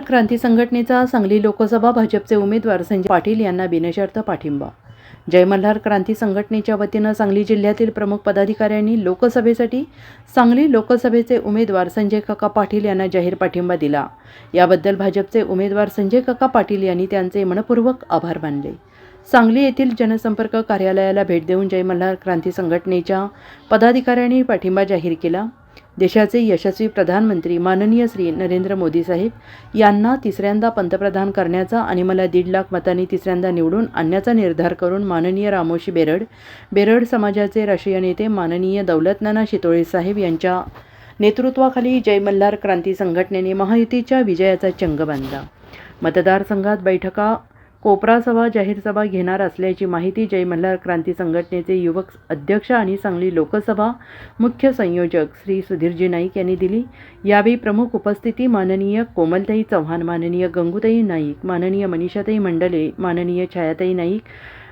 क्रांती संघटनेचा सांगली लोकसभा भाजपचे उमेदवार संजय पाटील यांना बिनशर्त पाठिंबा. जय मल्हार क्रांती संघटनेच्या वतीनं सांगली जिल्ह्यातील प्रमुख पदाधिकाऱ्यांनी लोकसभेसाठी सांगली लोकसभेचे उमेदवार संजय काका पाटील यांना जाहीर पाठिंबा दिला. याबद्दल भाजपचे उमेदवार संजय काका पाटील यांनी त्यांचे मनपूर्वक आभार मानले. सांगली येथील जनसंपर्क कार्यालयाला भेट देऊन जय मल्हार क्रांती संघटनेच्या पदाधिकाऱ्यांनी पाठिंबा जाहीर केला. देशाचे यशस्वी प्रधानमंत्री माननीय श्री नरेंद्र मोदी साहेब यांना तिसऱ्यांदा पंतप्रधान करण्याचा आणि मला दीड लाख मतांनी तिसऱ्यांदा निवडून आणण्याचा निर्धार करून माननीय रामोशी बेरड बेरड समाजाचे राष्ट्रीय नेते माननीय दौलतनाना शितोळे साहेब यांच्या नेतृत्वाखाली जय मल्हार क्रांती संघटनेने महायुतीच्या विजयाचा चंग बांधला. मतदारसंघात बैठका कोपरा सभा जाहीर सभा घेणार असल्याची माहिती जय मल्हार क्रांती संघटनेचे युवक अध्यक्ष आणि सांगली लोकसभा मुख्य संयोजक श्री सुधीरजी नाईक यांनी दिली. यावेळी प्रमुख उपस्थिती माननीय कोमलताई चव्हाण माननीय गंगूताई नाईक माननीय मनीषाताई मंडले माननीय छायाताई नाईक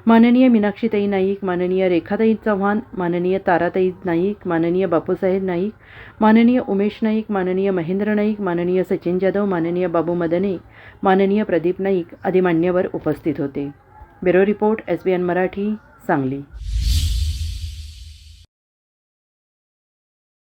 माननीय मीनाक्षीताई नाईक माननीय रेखाताई चव्हाण माननीय ताराताई नाईक माननीय बापूसाहेब नाईक माननीय उमेश नाईक माननीय महेंद्र नाईक माननीय सचिन जाधव माननीय बाबू मदने माननीय प्रदीप नाईक आदी मान्यवर उपस्थित होते. Bureau report S B N Marathi Sangli.